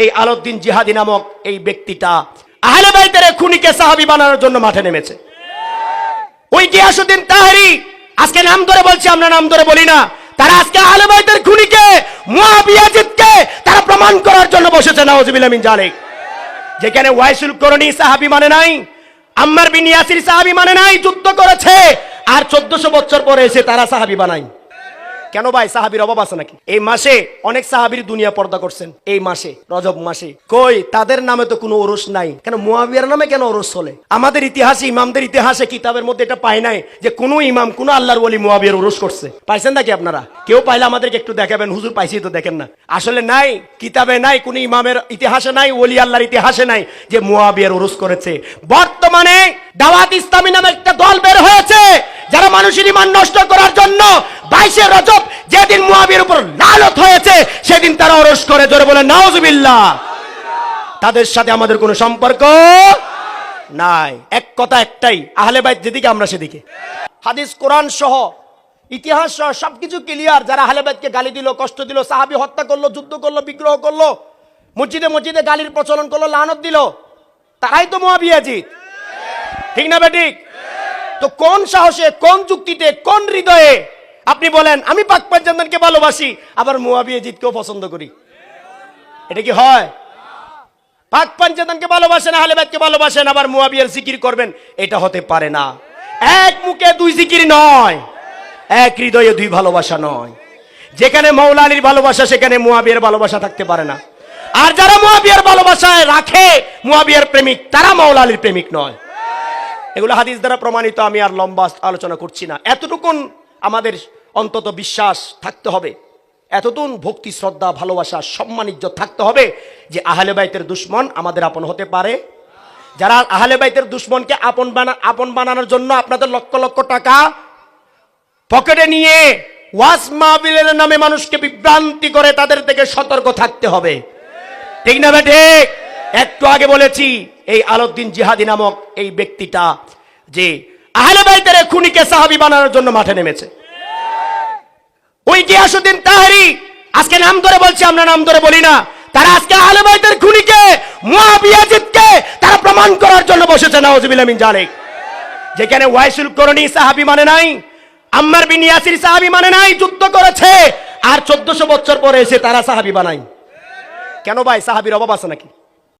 এই আলউদ্দিন জিহাদি নামক এই ব্যক্তিটা আহলে বাইতের খুনিকে সাহাবি বানানোর জন্য মাঠে নেমেছে। ওই গিয়াসুদ্দিন তাহারি, আজকে নাম ধরে বলছি, আমরা নাম ধরে বলি না। তারা আজকে আহলে বাইতের খুনিকে, মুয়াবিয়াজিদকে তারা প্রমাণ করার জন্য বসেছে, নাউজুবিল্লাহ মিন জালিক। যেখানে ওয়াইসুল করণী সাহাবি মানে নাই, আম্মার বিন ইয়াসির সাহাবি মানে নাই, যুদ্ধ করেছে, আর চোদ্দশো বছর পরে এসে তারা সাহাবি বানাই কেন ভাই সাহাবির অভাব আছে নাকি? এই মাসে অনেক সাহাবির দুনিয়া পর্দা করছেন, এই মাসে, রজব মাসে। কই, তাদের নামে তো কোনো ওরস নাই। কেন মুয়াবিয়ার নামে কেন ওরস চলে আমাদের ইতিহাসে, ইমামদের ইতিহাসে, কিতাবের মধ্যে এটা পাই নাই যে কোনো ইমাম, কোনো আল্লাহর বলি মুয়াবিয়ার ওরস করছে। পাইছেন নাকি আপনারা? কেউ পাইলে আমাদেরকে একটু দেখাবেন, হুজুর পাইছি তো দেখেন না। আসলে নাই, কিতাবে নাই, কোনো ইমামের ইতিহাসে নাই, ওলি আল্লাহর ইতিহাসে নাই যে মুয়াবিয়ার ওরস করেছে। বর্তমানে দাওয়াত ইসলামী নামে একটা দল বের হয়েছে, যারা মানুষের ইমান নষ্ট করার জন্য বাইশে রজব যেদিন মুয়াবির উপর লালত হয়েছে, সেদিন তারা ওরস করে। জোরে বলে নাওজুবিল্লাহ তাদের সাথে আমাদের কোনো সম্পর্ক নাই। এক কথা একটাই, আহলে বাইত যেদিকে, আমরা সেদিকে। হাদিস, কোরআন সহ, ইতিহাস সহ সবকিছু ক্লিয়ার যারা আহলে বাইতকে গালি দিল, কষ্ট দিল, সাহাবি হত্যা করল, যুদ্ধ করল, বিগ্রহ করল, মসজিদে মসজিদে গালির প্রচলন করল, লানত দিল, তারাই তো মুয়াবিয়াজিৎ ঠিক না বেঠিক তো কোন সাহসে, কোন যুক্তিতে, কোন হৃদয়ে আপনি বলেন, আমি পাক পাঞ্জানকে ভালোবাসি, আবার মুয়াবিয়া জিতকেও পছন্দ করি। এটা কি হয়? পাক পাঞ্জানকে ভালোবাসেন, আহলে বাইতকে ভালোবাসেন, আবার মুয়াবিয়ার জিকির করবেন, এটা হতে পারে না। এক মুখে দুই জিকির নয়, এক হৃদয়ে দুই ভালোবাসা নয়। যেখানে মৌলা আলীর ভালোবাসা, সেখানে মুয়াবিয়ার ভালোবাসা থাকতে পারে না। আর যারা মুয়াবিয়ার ভালোবাসায় রাখে মুয়াবিয়ার প্রেমিক, তারা মৌলা আলীর প্রেমিক নয়। এগুলো হাদিস দ্বারা প্রমাণিত, আমি আর লম্বা আলোচনা করছি না। এতটুকুন আমাদের অন্তত বিশ্বাস থাকতে হবে। এতটুকুন ভক্তি, শ্রদ্ধা, ভালোবাসা, সম্মান, ইজ্জত থাকতে হবে যে আহলে বাইতের দুশ্মন আমাদের আপন হতে পারে। যারা আহলে বাইতের দুশ্মনকে আপন বানা, আপন বানানোর জন্য আপনাদের লক্ষ লক্ষ টাকা পকেটে নিয়ে ওয়াজ মাহবিলের নামে মানুষকে বিভ্রান্তি করে তাদের থেকে সতর্ক থাকতে হবে। ঠিক না বেঠে একটু আগে বলেছি, এই আলউদ্দিন জিহাদি নামক এই ব্যক্তিটা যে আহলে বাইতের খুনিকে সাহাবি বানানোর জন্য মাঠে নেমেছে। ওই গিয়াসুদ্দিন তাহারি, আজকে নাম ধরে বলছি, আমরা নাম ধরে বলি না। তারা আজকে আহলে বাইতের খুনিকে, মুয়াবিয়াজিদকে তারা প্রমাণ করার জন্য বসেছে, নাউজুবিল্লাহ মিন জালিক যেখানে ওয়াইসুল করণী সাহাবি মানে নাই, আম্মার বিন ইয়াসির সাহাবি মানে নাই, যুদ্ধ করেছে, আর চোদ্দশো বছর পরে এসে তারা সাহাবি বানাই কেন ভাই, সাহাবির অভাব আছে নাকি?